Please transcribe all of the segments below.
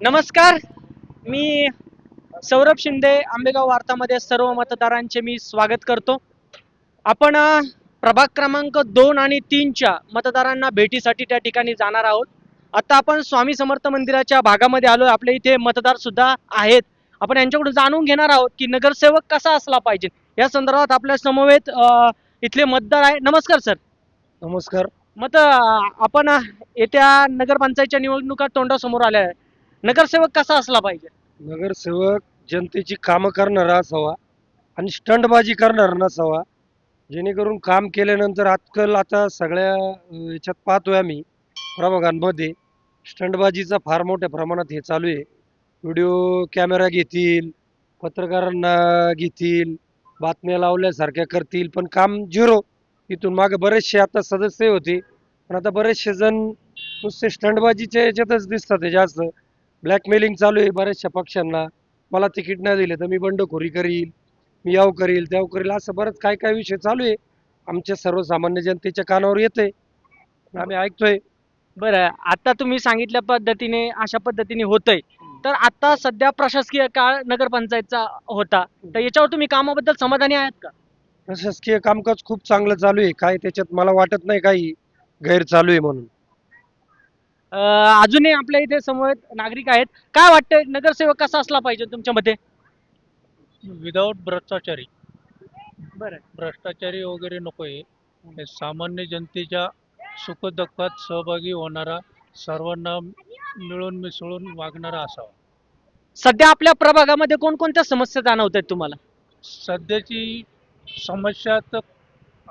नमस्कार. मी सौरभ शिंदे आंबेगाव वार्तामध्ये सर्व मतदारांचे मी स्वागत करतो. आपण प्रभाग क्रमांक दोन आणि तीनच्या मतदारांना भेटीसाठी त्या ठिकाणी जाणार आहोत. आता आपण स्वामी समर्थ मंदिराच्या भागामध्ये आलो आपल्या इथे मतदार सुद्धा आहेत. आपण यांच्याकडून जाणून घेणार आहोत की नगरसेवक कसा असला पाहिजे. या संदर्भात आपल्या समवेत इथले मतदार आहे. नमस्कार सर. नमस्कार. मत आपण येत्या नगरपंचायतच्या निवडणुका तोंडासमोर आल्या. आहे नगरसेवक कसा असला पाहिजे? नगरसेवक जनतेची कामं करणारा असावा आणि स्टंटबाजी करणारा नसावा. जेणेकरून काम केल्यानंतर आजकाल आता सगळ्या अं, याच्यात पाहतोय आम्ही प्रभागांमध्ये. स्टंटबाजीचा फार मोठ्या प्रमाणात हे चालू आहे. व्हिडिओ कॅमेरा घेतील पत्रकारांना घेतील बातम्या लावल्यासारख्या करतील पण काम झिरो. इथून मागे बरेचसे आता सदस्य होते. पण आता बरेचसे जण नुसते स्टंटबाजीच्या याच्यातच दिसतात आहे जास्त. ब्लॅकमेलिंग चालू आहे बऱ्याचशा पक्षांना. मला तिकीट नाही दिले तर मी बंडखोरी करील मी याव करील त्याव करील असं बरंच काय काय विषय चालू आहे. आमच्या सर्वसामान्य जनतेच्या कानावर येतंय. आम्ही ऐकतोय. बरं आता तुम्ही सांगितल्या पद्धतीने अशा पद्धतीने होतंय. तर आता सध्या प्रशासकीय काळ नगरपंचायतचा होता. तर याच्यावर तुम्ही कामाबद्दल समाधानी आहात का? प्रशासकीय कामकाज खूप चांगलं चालू आहे. काय त्याच्यात मला वाटत नाही काही गैर चालू आहे म्हणून. अजूनही आपल्या इथे समोर नागरिक आहेत. काय वाटतंय नगरसेवक कसा असला पाहिजे तुमच्या मते? विदाऊट भ्रष्टाचारी. बरं. भ्रष्टाचारी वगैरे नको आहे सामान्य जनतेच्या सुखदुःखात सहभागी होणारा सर्वांना मिळून मिसळून वागणारा असावा. सध्या आपल्या प्रभागामध्ये कोणकोणत्या समस्या जाणवत आहेत तुम्हाला? सध्याची समस्या तर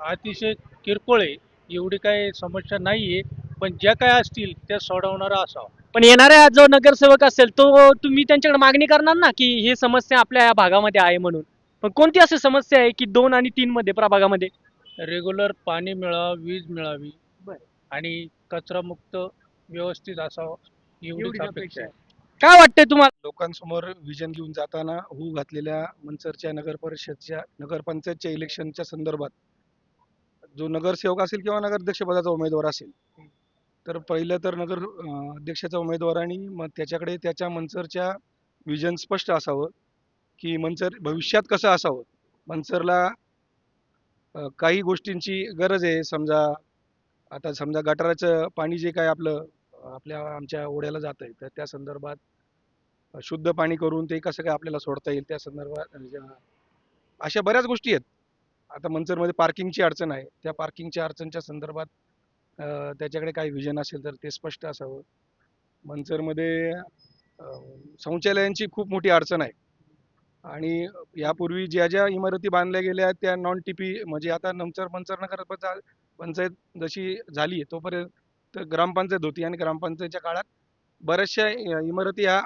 अतिशय किरकोळ आहे. एवढी काही समस्या नाही आहे पण ज्या काय असतील त्या सोडवणारा असावा. पण येणाऱ्या जो नगरसेवक असेल तो तुम्ही त्यांच्याकडे मागणी करणार ना की ही समस्या आपल्या या भागामध्ये आहे म्हणून? पण कोणती अशी समस्या आहे की दोन आणि तीन मध्ये प्रभागामध्ये? रेग्युलर पाणी मिळावं वीज मिळावी. आणि कचरामुक्त व्यवस्थित असावं एवढीच अपेक्षा आहे. काय वाटतंय तुम्हाला? लोकांसमोर विजन घेऊन जाताना होऊ घातलेल्या मंचरच्या नगर परिषदच्या नगरपंचायतच्या इलेक्शनच्या संदर्भात जो नगरसेवक असेल किंवा नगराध्यक्ष पदाचा उमेदवार असेल तर पहिलं तर नगर अध्यक्षाच्या अध्यक्षाचा उमेदवाराने मग त्याच्याकडे त्याच्या मंचरच्या विजन स्पष्ट असावं की मंचर भविष्यात कसं असावं. मंचरला काही गोष्टींची गरज आहे. समजा आता समजा गटाराचं पाणी जे काय आपलं आपल्या आमच्या ओढ्याला जात आहे तर त्या संदर्भात शुद्ध पाणी करून ते कसं काय आपल्याला सोडता येईल त्या संदर्भात म्हणजे, अशा बऱ्याच गोष्टी आहेत. आता मंचरमध्ये पार्किंगची अडचण आहे. त्या पार्किंगच्या अडचणच्या संदर्भात त्याच्याकडे काही विजन असेल तर ते स्पष्ट असावं. मंचरमध्ये शौचालयांची खूप मोठी अडचण आहे. आणि यापूर्वी ज्या ज्या इमारती बांधल्या गेल्या आहेत त्या नॉन टीपी म्हणजे आता नमचर मंचर नगर पंचा- पंचायत जशी झाली तोपर्यंत ग्रामपंचायत होती आणि ग्रामपंचायतच्या काळात बऱ्याचशा इमारती ह्या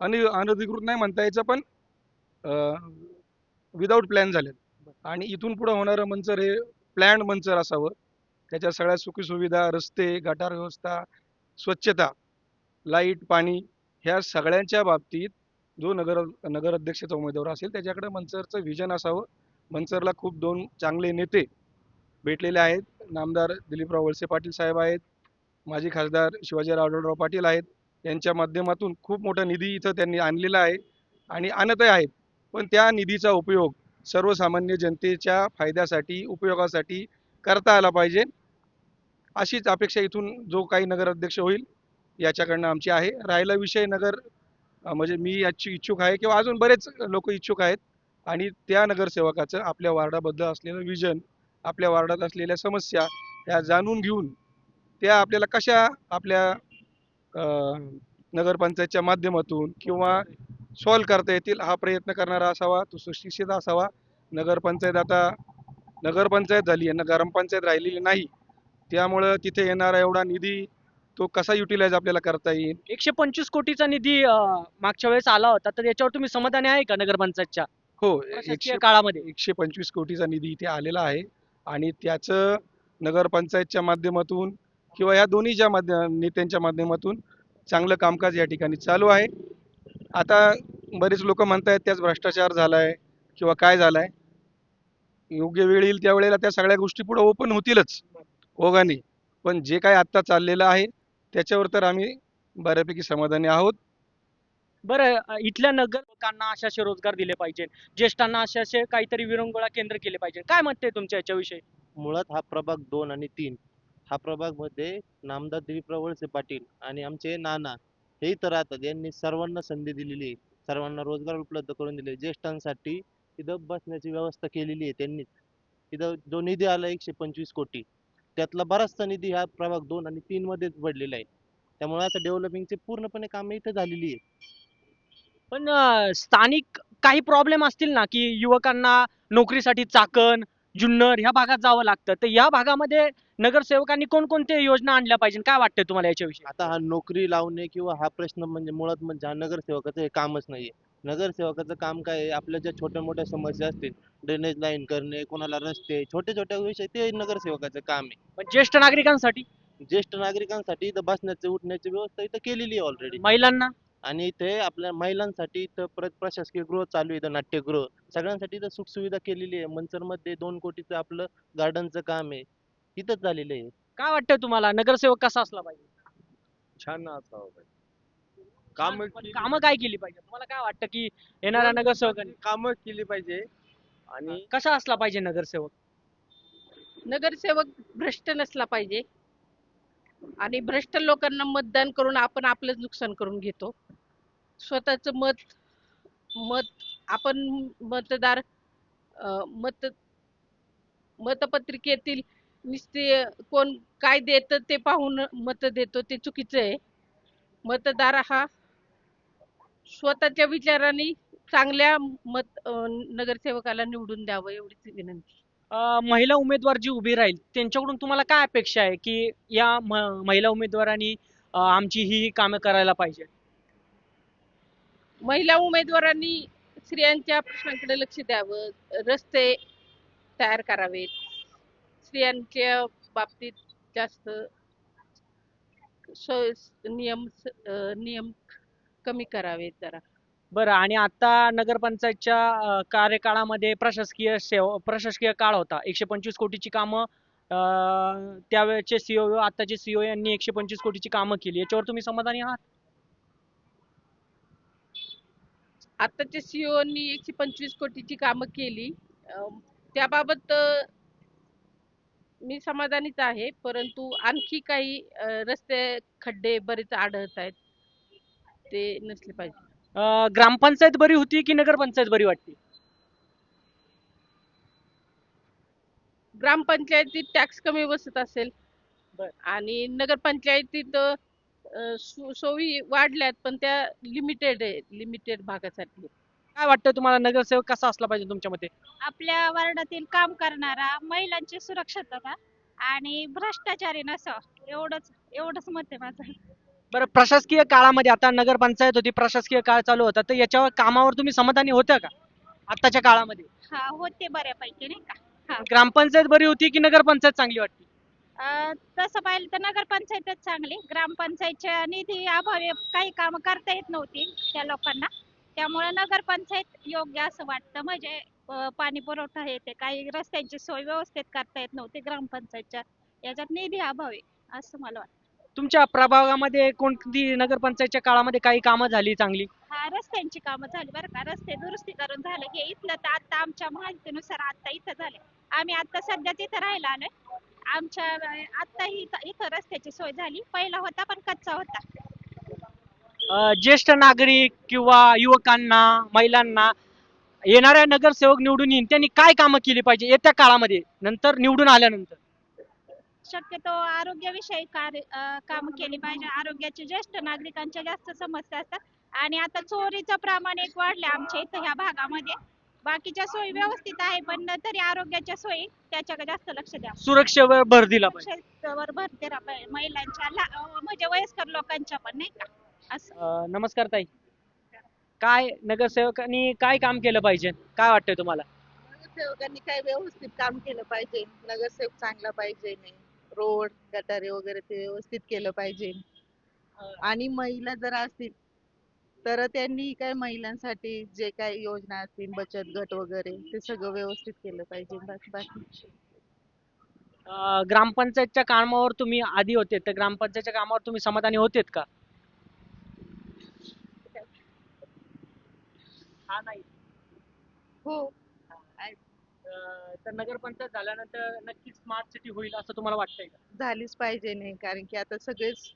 अनि अनधिकृत नाही म्हणता यायचं पण विदाऊट प्लॅन झालेत आणि इथून पुढं होणारं मंचर हे प्लॅन मंचर असावं. त्याच्या सगळ्या सुखसुविधा रस्ते गटार व्यवस्था स्वच्छता लाइट पाणी ह्या सगळ्यांच्या बाबतीत जो नगर नगराध्यक्षाचा उमेदवार असेल त्याच्याकडे मंचरचं विजन असावं. मंचरला खूप दोन चांगले नेते भेटलेले आहेत. नामदार दिलीपराव वळसे पाटील साहेब आहेत. माजी खासदार शिवाजीराव आढळराव पाटील आहेत. यांच्या माध्यमातून खूप मोठा निधी इथं त्यांनी आणलेला आहे आणि आणतही आहेत. पण त्या निधीचा उपयोग सर्वसामान्य जनतेच्या फायद्यासाठी उपयोगासाठी करता आला पाहिजे. अशीच अपेक्षा इथून जो काही नगराध्यक्ष होईल याच्याकडनं आमची आहे. राहिला विषय नगर म्हणजे मी याची इच्छुक आहे किंवा अजून बरेच लोक इच्छुक आहेत. आणि त्या नगरसेवकाचं आपल्या वार्डाबद्दल असलेलं विजन आपल्या वार्डात असलेल्या समस्या ह्या जाणून घेऊन त्या आपल्याला कशा आपल्या नगरपंचायतच्या माध्यमातून किंवा सॉल्व करता येतील हा प्रयत्न करणारा असावा तो सुशिक्षित असावा. नगरपंचायत आता नगरपंचायत झाली आहे. ना ग्रामपंचायत राहिलेली नाही. त्यामुळं तिथे येणारा एवढा निधी तो कसा युटिलाइज आपल्याला करता येईल? एकशे पंचवीस कोटीचा निधी अं, मागच्या वेळेस आला होता. तर याच्यावर तुम्ही समाधानी आहे का नगरपंचायतच्या? हो प्रशासकीय एकशे काळामध्ये. एकशे पंचवीस कोटीचा निधी इथे आलेला आहे. आणि त्याचं नगरपंचायतच्या माध्यमातून किंवा या दोन्हीच्या माध्य नेत्यांच्या माध्यमातून चांगलं कामकाज या ठिकाणी चालू आहे. आता बरेच लोक म्हणतायत त्याच भ्रष्टाचार झालाय किंवा काय झालाय. योग्य वेळ येईल त्या वेळेला त्या सगळ्या गोष्टी पुढे ओपन होतीलच ओघाने पण जे काय आत्ता चाललेलं आहे त्याच्यावर तर आम्ही बऱ्यापैकी समाधानी आहोत. बरं इथल्या नगर लोकांना असे असे रोजगार दिले पाहिजे ज्येष्ठांना असे असे काहीतरी विरंगुळा केंद्र केले पाहिजे. काय मत आहे तुमच्या याच्याविषयी? मुळात हा प्रभाग दोन आणि तीन हा प्रभागमध्ये नामदार दिलीप वळसे पाटील आणि आमचे नाना हे इथं राहतात. यांनी सर्वांना संधी दिलेली आहे. सर्वांना रोजगार उपलब्ध करून दिले ज्येष्ठांसाठी इथं बसण्याची व्यवस्था केलेली आहे त्यांनीच. इथं जो निधी आला एकशे पंचवीस कोटी त्यातला बराचसा निधी हा प्रभाग दोन आणि तीन मध्येच पडलेला आहे. त्यामुळे आता डेव्हलपिंगची पूर्णपणे कामे इथं झालेली आहे पण अ, स्थानिक काही प्रॉब्लेम असतील ना की युवकांना नोकरीसाठी चाकण जुन्नर ह्या भागात जावं लागतं. तर या भागामध्ये नगरसेवकांनी कोणकोणत्या योजना आणल्या पाहिजे काय वाटतंय तुम्हाला याच्याविषयी? आता हा नोकरी लावणे किंवा हा प्रश्न म्हणजे मुळात म्हणजे हा नगरसेवकाचं हे कामच नाहीये. नगरसेवकाचं काम काय आहे? आपल्या ज्या छोट्या मोठ्या समस्या असतील ड्रेनेज लाईन करणे कोणाला रस्ते छोटे छोट्या विषय ते नगरसेवकाचं काम आहे. पण ज्येष्ठ नागरिकांसाठी? ज्येष्ठ नागरिकांसाठी इथं बसण्याची उठण्याची व्यवस्था इथं केलेली आहे ऑलरेडी महिलांना? आणि इथे आपल्या महिलांसाठी इथं प्र प्रशासकीय गृह चालू आहे इथं नाट्यगृह. सगळ्यांसाठी इथं सुखसुविधा केलेली आहे. मंचरमध्ये दोन कोटीचं आपलं गार्डनचं काम आहे. इथंच झालेलं आहे. काय वाटतंय तुम्हाला? नगरसेवक कसा असला पाहिजे? छान असावं पाहिजे काम पण कामं काय केली पाहिजे? तुम्हाला काय वाटतं की येणाऱ्या नगरसेवकांनी? कामं केली पाहिजे आणि कसा असला पाहिजे नगरसेवक? नगरसेवक भ्रष्ट नसला पाहिजे. आणि भ्रष्ट लोकांना मतदान करून आपण आपलंच नुकसान करून घेतो. स्वतःच मत मत आपण मतदार अं, मत मतपत्रिकेतील नुसते कोण काय देतं ते पाहून मत देतो ते चुकीचं आहे. मतदार हा स्वतःच्या विचाराने चांगल्या मत नगरसेवकाला निवडून द्यावं एवढीच विनंती. महिला उमेदवार जी उभी राहील त्यांच्याकडून तुम्हाला काय अपेक्षा आहे की या महिला उमेदवारांनी आमची ही ही कामं करायला पाहिजे? महिला उमेदवारांनी स्त्रियांच्या प्रश्नांकडे लक्ष द्यावं रस्ते तयार करावेत. स्त्रियांच्या बाबतीत जास्त नियम नियम कमी करावेत जरा. बरं आणि आता नगरपंचायतच्या कार्यकाळामध्ये प्रशासकीय सेवा प्रशासकीय काळ होता. एकशे पंचवीस कोटीची कामं अ, त्यावेळेचे सीओ आताचे सीओ यांनी एकशे पंचवीस कोटीची कामं केली. याच्यावर तुम्ही समाधानी आहात? आताच्या सीओनी एकशे पंचवीस कोटीची कामं केली. अं, त्याबाबत अं, मी समाधानीच आहे. परंतु आणखी काही अं, रस्ते खड्डे बरेच आढळत आहेत. ते नसले पाहिजे. अ, ग्रामपंचायत बरी होती की नगरपंचायत बरी वाटते? ग्रामपंचायतीत टॅक्स कमी बसत असेल बर. आणि नगरपंचायतीत अं, सो- सोयी वाढल्यात पण त्या लिमिटेड आहे लिमिटेड भागासाठी. काय वाटतं तुम्हाला? नगरसेवक कसा असला पाहिजे तुमच्या मते? आपल्या वार्डातील काम करणारा महिलांची सुरक्षितता आणि भ्रष्टाचारी नसावं. एवढंच एवढंच मत आहे माझं. बरं प्रशासकीय काळामध्ये आता नगरपंचायत होती प्रशासकीय काळ चालू होता तर याच्यावर कामावर तुम्ही समाधानी होत्या का? आताच्या काळामध्ये? हा होते बऱ्यापैकी नाही का? ग्रामपंचायत बरी होती की नगरपंचायत चांगली वाटते अं, तसं पाहिलं तर नगरपंचायतच चांगली. ग्रामपंचायतच्या निधी अभावी काही कामं करता येत नव्हती त्या लोकांना. त्यामुळे नगरपंचायत योग्य असं वाटतं. म्हणजे अं, पाणी पुरवठा हे ते काही रस्त्यांची सोय व्यवस्थित करता येत नव्हती ग्रामपंचायतच्या. याच्यात निधी अभावी असं मला वाटतं. तुमच्या प्रभागामध्ये कोणती नगरपंचायतच्या काळामध्ये काही कामं झाली चांगली? हा रस्त्यांची कामं झाली बरं का. रस्ते दुरुस्तीकरण झाले हे इथलं तर आता आमच्या माहितीनुसार आता इथं झाले. आम्ही आता सध्या तिथं राहायला आलोय आमच्या आता इथं इथं रस्त्याची सोय झाली. पहिला होता पण कच्चा होता. अं, ज्येष्ठ नागरिक किंवा युवकांना महिलांना येणाऱ्या नगरसेवक निवडून येईन. त्यांनी काय कामं केली पाहिजे? येत्या काळामध्ये नंतर निवडून आल्यानंतर. शक्यतो आरोग्याविषयी कार्य काम केली पाहिजे. आरोग्याचे ज्येष्ठ नागरिकांच्या जास्त समस्या असतात. आणि आता चोरीचं प्रमाण एक वाढले आमच्या इथं ह्या भागामध्ये. बाकीच्या सोयी व्यवस्थित आहे पण तरी आरोग्याच्या सोयी त्याच्याकडे जास्त लक्ष द्या. सुरक्षेवर भर दिला पाहिजे. सुरक्षेवर भर दिला पाहिजे. महिलांच्या ला- म्हणजे वयस्कर लोकांच्या पण नाही का? असं. अं, नमस्कार ताई. काय नगरसेवकांनी काय काम केलं पाहिजे? काय वाटतंय तुम्हाला? नगरसेवकांनी काय व्यवस्थित काम केलं पाहिजे? नगरसेवक चांगला पाहिजे रोड गटारे वगैरे ते व्यवस्थित केलं पाहिजे. आणि महिला जर असतील तर त्यांनी काय महिलांसाठी जे काही योजना असतील बचत गट वगैरे ते सगळं व्यवस्थित केलं पाहिजे. बाकी बाकी ग्रामपंचायतच्या कामावर तुम्ही आधी होते तर ग्रामपंचायतच्या कामावर तुम्ही समाधानी होतेत का? हा नाही हो. तर नगरपंचायत झाल्यानंतर नक्कीच स्मार्ट सिटी होईल असं तुम्हाला वाटतंय का? झालीच पाहिजे नाही कारण की आता सगळेच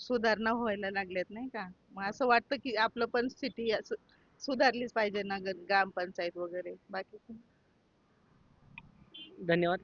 सुधारणा व्हायला लागल्यात नाही का? मग असं वाटतं की आपलं पण सिटी सुधारलीच पाहिजे नगर ग्रामपंचायत वगैरे. बाकी धन्यवाद.